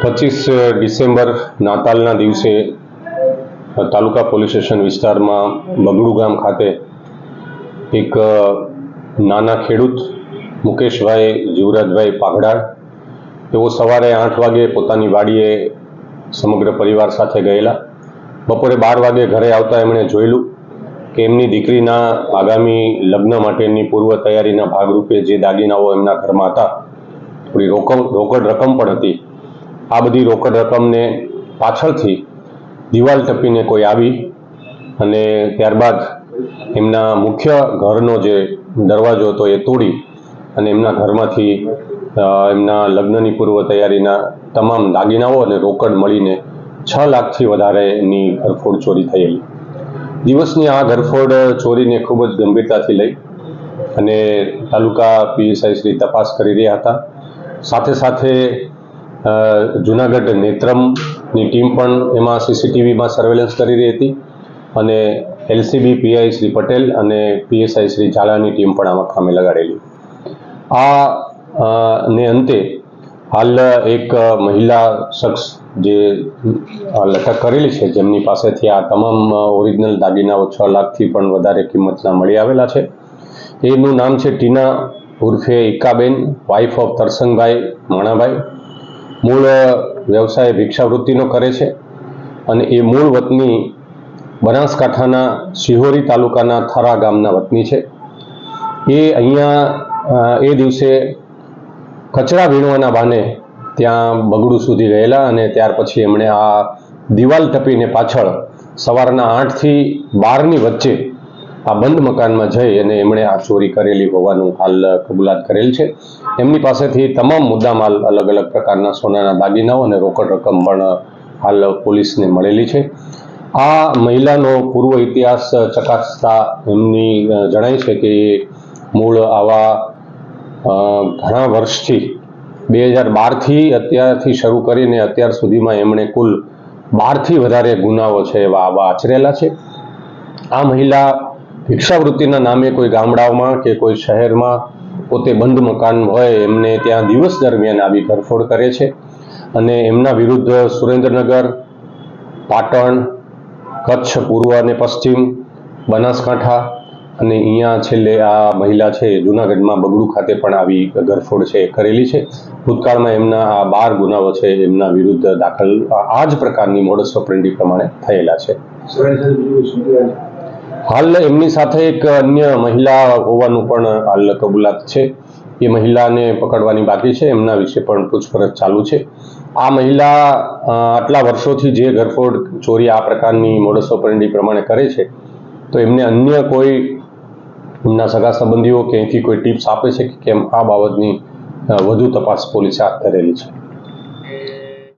પચીસ ડિસેમ્બર નાતાલના દિવસે તાલુકા police station વિસ્તારમાં બગડુ ગામ ખાતે એક નાના ખેડૂત મુકેશભાઈ જીવરાજભાઈ પાઘડાળ, તેઓ સવારે આઠ વાગે પોતાની વાડીએ સમગ્ર પરિવાર સાથે ગયેલા. બપોરે બાર વાગે ઘરે આવતા એમણે જોયેલું કે એમની દીકરીના આગામી લગ્ન માટેની પૂર્વ તૈયારીના ભાગરૂપે જે દાગીનાઓ એમના ઘરમાં હતા, થોડી રોકમ, રોકડ રકમ પણ હતી. આ બધી રોકડ રકમને પાછળથી દિવાલ ટપીને કોઈ આવી અને ત્યારબાદ એમના મુખ્ય ઘરનો જે દરવાજો હતો એ તોડી અને એમના ઘરમાંથી એમના લગ્નની પૂર્વ તૈયારીના તમામ દાગીનાઓ અને રોકડ મળીને છ લાખથી વધારેની ઘરફોડ ચોરી થયેલી. દિવસની આ ઘરફોડ ચોરીને ખૂબ જ ગંભીરતાથી લઈ અને તાલુકા પીએસઆઈ શ્રી તપાસ કરી રહ્યા હતા. સાથે સાથે જુનાગઢ નેત્રમની ટીમ પણ એમાં સીસીટીવીમાં સર્વેલન્સ કરી રહી હતી અને એલસીબી પીઆઈ શ્રી પટેલ અને પીએસઆઈ શ્રી ઝાલાની ટીમ પણ આમાં કામે લગાડેલી. આ ને અંતે હાલ એક મહિલા શખ્સ જે લટક કરેલી છે, જેમની પાસેથી આ તમામ ઓરિજિનલ દાગીનાઓ છ લાખથી પણ વધારે કિંમતના મળી આવેલા છે. એનું નામ છે ટીના ઉર્ફે ઇકાબેન વાઇફ ઓફ તરસંગભાઈ માણાભાઈ. મૂળ વ્યવસાય ભિક્ષાવૃત્તિનો કરે છે અને એ મૂળ વતની બનાસકાંઠાના શિહોરી તાલુકાના થરા ગામના વતની છે. એ અહીંયા એ દિવસે કચરા વીણવાના બહાને ત્યાં બગડું સુધી ગયેલા અને ત્યાર પછી એમણે આ દિવાલ ટપીને પાછળ સવારના આઠથી બારની વચ્ચે આ બંધ મકાનમાં જઈ અને એમણે આ ચોરી કરેલી હોવાનું હાલ કબૂલાત કરેલ છે. એમની પાસેથી તમામ મુદ્દામાલ અલગ અલગ પ્રકારના સોનાના દાગીનાઓ અને રોકડ રકમ પણ હાલ પોલીસને મળેલી છે. આ મહિલાનો પૂર્વ ઇતિહાસ ચકાસતા એમની જણાય છે કે મૂળ આવા ઘણા વર્ષથી, બે હજાર બારથી અત્યારથી શરૂ કરીને અત્યાર સુધીમાં એમણે કુલ બારથી વધારે ગુનાઓ છે એવા આવા આચરેલા છે. આ મહિલા ભિક્ષાવૃત્તિના નામે કોઈ ગામડાઓમાં કે કોઈ શહેરમાં પોતે બંધ મકાન હોય, એમને ત્યાં દિવસ દરમિયાન આવી ધરફોડ કરે છે. અને એમના વિરુદ્ધ સુરેન્દ્રનગર, પાટણ, કચ્છ, પૂર્વ અને પશ્ચિમ, બનાસકાંઠા અને અહીંયા છેલ્લે આ મહિલા છે, જુનાગઢમાં બગડુ ખાતે પણ આવી ગરફોડ છે, કરેલી છે. ભૂતકાળમાં એમના આ બાર ગુનાઓ છે, એમના વિરુદ્ધ દાખલ આ જ પ્રકારની મોડસ ઓપરેન્ડી પ્રમાણે થયેલા છે. હાલ એમની સાથે એક અન્ય મહિલા હોવાનું પણ હાલ કબૂલાત છે. એ મહિલાને પકડવાની બાકી છે. એમના વિશે પણ પૂછપરછ ચાલુ છે. આ મહિલા આટલા વર્ષોથી જે ઘરફોડ ચોરી આ પ્રકારની મોડસ ઓપરેન્ડી પ્રમાણે કરે છે, તો એમને અન્ય કોઈ એમના સગા સંબંધીઓ કે અહીંથી કોઈ ટિપ્સ આપે છે કે કેમ આ બાબતની વધુ તપાસ પોલીસે હાથ ધરેલી છે?